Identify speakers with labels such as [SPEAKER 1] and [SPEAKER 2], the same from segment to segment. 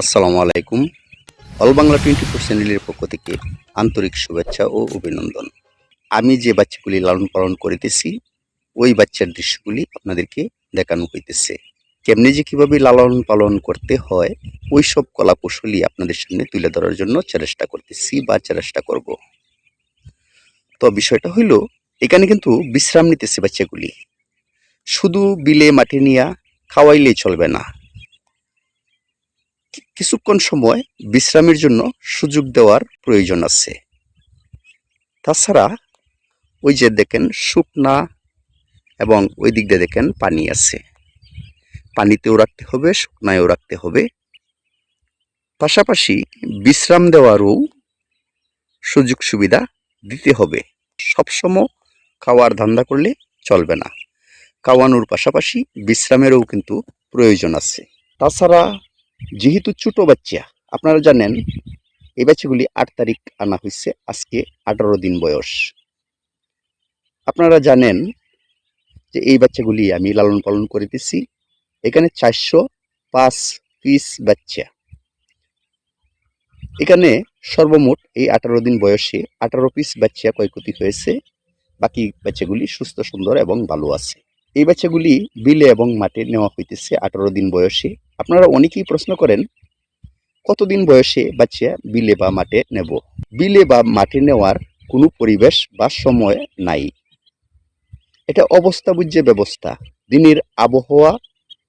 [SPEAKER 1] আসসালামু আলাইকুম। All Bangla twenty four চ্যানেলের পক্ষ থেকে আন্তরিক শুভেচ্ছা ও অভিনন্দন। আমি যে বাচ্চাগুলি লালন পালন করিতেছি, ওই বাচ্চার দৃশ্যগুলি আপনাদেরকে দেখানো হইতেছে। কেমনি যে কীভাবে লালন পালন করতে হয়, ওই সব কলা কৌশলী আপনাদের সামনে তুলে ধরার জন্য চেষ্টা করতেছি বা চেষ্টা করব। তো বিষয়টা হইল, এখানে কিন্তু বিশ্রাম নিতেছে বাচ্চাগুলি। শুধু বিলে মাঠে নিয়া খাওয়াইলেই চলবে না। কিছুক্ষণ সময় বিশ্রামের জন্য সুযোগ দেওয়ার প্রয়োজন আছে। তাছাড়া ওই যে দেখেন শুকনা এবং ওই দিক দিয়ে দেখেন পানি আছে। পানিতেও রাখতে হবে, শুকনায়ও রাখতে হবে। পাশাপাশি বিশ্রাম দেওয়ারও সুযোগ সুবিধা দিতে হবে। সবসময় খাওয়ার ধান্দা করলে চলবে না। খাওয়ানোর পাশাপাশি বিশ্রামেরও কিন্তু প্রয়োজন আছে। তাছাড়া যেহেতু ছোট বাচ্চা, আপনারা জানেন, এই বাচ্চাগুলি আট তারিখ আনা হয়েছে আজকে আঠারো দিন বয়স। আপনারা জানেন যে এই বাচ্চাগুলি আমি লালন পালন করিতেছি, এখানে চারশো পাঁচ পিস বাচ্চা। এখানে সর্বমোট এই আঠারো দিন বয়সে আঠারো পিস বাচ্চা ক্ষয়ক্ষতি হয়েছে, বাকি বাচ্চাগুলি সুস্থ, সুন্দর এবং ভালো আছে। এই বাচ্চাগুলি বিলে এবং মাঠে নেওয়া হইতেছে আঠারো দিন বয়সে। আপনারা অনেকেই প্রশ্ন করেন, কতদিন বয়সে বাচ্চা বিলে বা মাঠে নেব? বিলে বা মাঠে নেওয়ার কোনো পরিবেশ বা সময় নাই। এটা অবস্থা বুঝে ব্যবস্থা। দিনের আবহাওয়া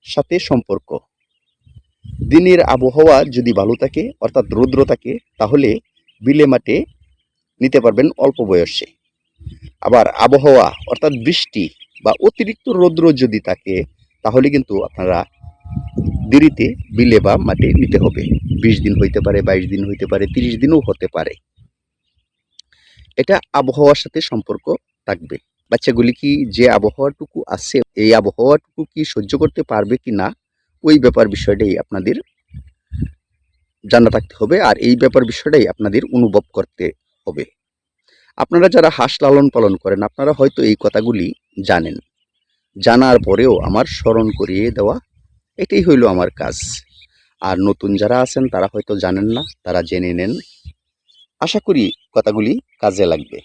[SPEAKER 1] সাথে সম্পর্ক। দিনের আবহাওয়া যদি ভালো থাকে, অর্থাৎ রৌদ্র থাকে, তাহলে বিলে মাঠে নিতে পারবেন অল্প বয়সে। আবার আবহাওয়া, অর্থাৎ বৃষ্টি বা অতিরিক্ত রৌদ্র যদি থাকে, তাহলে কিন্তু আপনারা দেরিতে বিলে বা মাঠে নিতে হবে। বিশ দিন হইতে পারে, বাইশ দিন হইতে পারে, তিরিশ দিনও হতে পারে। এটা আবহাওয়ার সাথে সম্পর্ক থাকবে। বাচ্চাগুলি কি যে আবহাওয়াটুকু আছে, এই আবহাওয়াটুকু কি সহ্য করতে পারবে কি না, ওই ব্যাপার বিষয়টাই আপনাদের জানা থাকতে হবে আর এই ব্যাপার বিষয়টাই আপনাদের অনুভব করতে হবে। আপনারা যারা হাঁস লালন পালন করেন, আপনারা হয়তো এই কথাগুলি জানেন। জানার পরেও আমার স্মরণ করিয়ে দেওয়া এটাই হইল আমার কাজ। আর নতুন যারা আছেন, তারা হয়তো জানেন না, তারা জেনে নেন। আশা করি কথাগুলি কাজে লাগবে।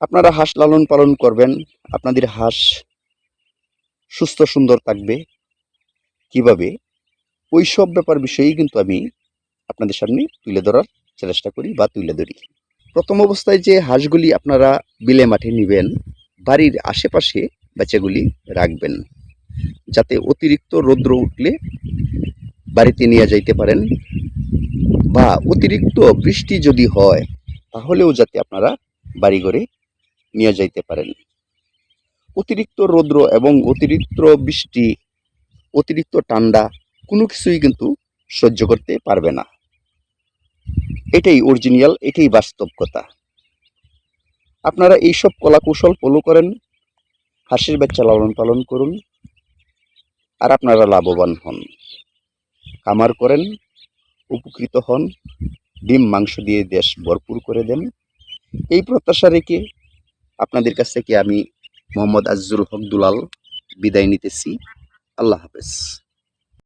[SPEAKER 1] আপনারা হাঁস লালন পালন করবেন, আপনাদের হাঁস সুস্থ সুন্দর থাকবে। কীভাবে? ওই সব ব্যাপার বিষয়েই কিন্তু আমি আপনাদের সামনে তুলে ধরার চেষ্টা করি বা তুলে ধরি। প্রথম অবস্থায় যে হাঁসগুলি আপনারা বিলে মাঠে নেবেন, বাড়ির আশেপাশে বাচ্চাগুলি রাখবেন। যাতে অতিরিক্ত রৌদ্র উঠলে বাড়িতে নিয়ে যাইতে পারেন বা অতিরিক্ত বৃষ্টি যদি হয়, তাহলেও যাতে আপনারা বাড়িঘরে নিয়ে যাইতে পারেন। অতিরিক্ত রৌদ্র এবং অতিরিক্ত বৃষ্টি, অতিরিক্ত ঠান্ডা কোনো কিছুই কিন্তু সহ্য করতে পারবে না। এটাই অরিজিনাল এটাই বাস্তব কথা আপনারা এইসব কলা কৌশল ফলো করেন, হাঁসের বাচ্চা লালন পালন করুন। আর আপনারা লাভবান হন। খামার করেন, উপকৃত হন, ডিম, মাংস দিয়ে দেশ ভরপুর করে দেন। এই প্রত্যাশা রেখে আপনাদের কাছ থেকে আমি মোহাম্মদ আজজুল হক দুলাল বিদায় নিতেছি। আল্লাহ হাফেজ।